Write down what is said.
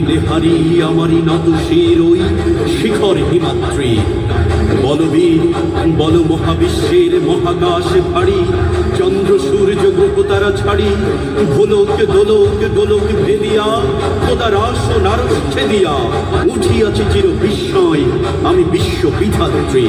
নারী আমারই নত শির ওই শিখর হিমাত্রী বলবীর, বল মহাবিশ্বের মহাকাশ ভারী, চন্দ্র, সূর্য, গ্রহ তারা ছাড়ি ভোলক দোলক, গোলক ভেদিয়া, খোদার আসন আরও ছেদিয়া উঠিয়াছে চির বিস্ময় আমি বিশ্ব বিধাত্রী